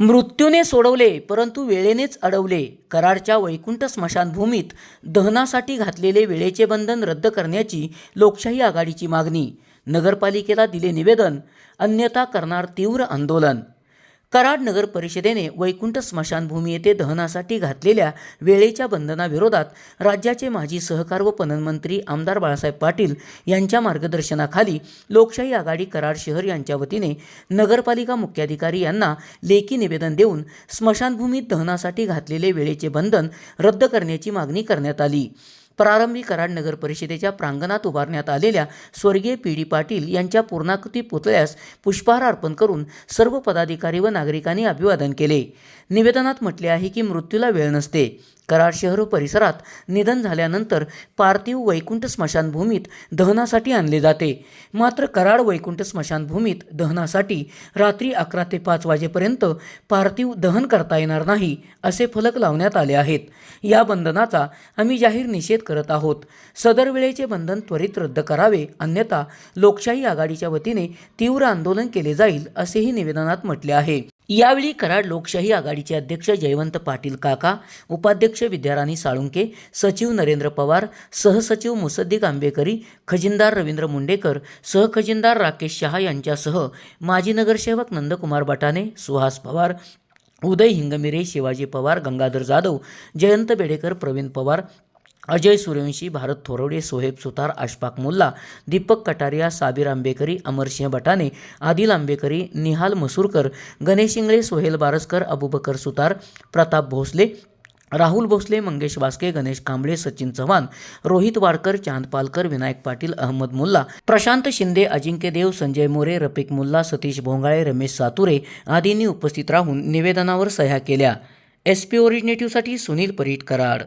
मृत्यूने सोडवले परंतु वेळेनेच अडवले. कराडच्या वैकुंठ स्मशानभूमीत दहनासाठी घातलेले वेळेचे बंधन रद्द करण्याची लोकशाही आघाडीची मागणी. नगरपालिकेला दिले निवेदन अन्यथा करणार तीव्र आंदोलन. कराड नगर परिषदेने वैकुंठ स्मशानभूमी येथे दहनासाठी घातलेल्या वेळेच्या बंधनाविरोधात राज्याचे माजी सहकार व पणन मंत्री आमदार बाळासाहेब पाटील यांच्या मार्गदर्शनाखाली लोकशाही आघाडी कराड शहर यांच्या वतीने नगरपालिका मुख्याधिकारी यांना लेखी निवेदन देऊन स्मशानभूमीत दहनासाठी घातलेले वेळेचे बंधन रद्द करण्याची मागणी करण्यात आली. प्रारंभी कराड नगर परिषदेच्या प्रांगणात उभारण्यात आलेल्या स्वर्गीय पी डी पाटील यांच्या पूर्णाकृती पुतळ्यास पुष्पहार अर्पण करून सर्व पदाधिकारी व नागरिकांनी अभिवादन केले. निवेदनात म्हटले आहे की मृत्यूला वेळ नसते. कराड शहर परिसरात निधन झाल्यानंतर पार्थिव वैकुंठ स्मशानभूमीत दहनासाठी आणले जाते. मात्र कराड वैकुंठ स्मशानभूमीत दहनासाठी रात्री अकरा ते पाच वाजेपर्यंत पार्थिव दहन करता येणार नाही असे फलक लावण्यात आले आहेत. या बंधनाचा आम्ही जाहीर निषेध करत आहोत. सदर वेळेचे बंधन त्वरित रद्द करावे अन्यथा लोकशाही आघाडीच्या वतीने तीव्र आंदोलन केले जाईल असेही निवेदनात म्हटले आहे. यावेळी कराड लोकशाही आघाडीचे अध्यक्ष जयवंत पाटील काका उपाध्यक्ष विद्याराणी साळुंके सचिव नरेंद्र पवार सहसचिव मुसद्दीक आंबेकरी खजिनदार रवींद्र मुंडेकर सहखजिनदार राकेश शहा यांच्यासह माजी नगरसेवक नंदकुमार बटाने सुहास पवार उदय हिंगमिरे शिवाजी पवार गंगाधर जाधव जयंत बेडेकर प्रवीण पवार अजय सूर्यवंशी भारत थोरवडे सोहेब सुतार अशफाक मुल्ला दीपक कटारिया साबीर आंबेकरी अमरसिंह बटाने आदिल आंबेकरी निहाल मसूरकर गणेश इंगळे सोहेल बारसकर अबुबकर सुतार प्रताप भोसले राहुल भोसले मंगेश वास्के गणेश कांबळे सचिन चव्हाण रोहित वाडकर चांद पालकर विनायक पाटील अहमद मुल्ला प्रशांत शिंदे अजिंक्य देव संजय मोरे रफिक मुल्ला सतीश भोंगाळे रमेश सातुरे आदींनी उपस्थित राहून निवेदनावर सह्या केल्या. एस पी ओरिजिनेटिव्हसाठी सुनील परीट कराड.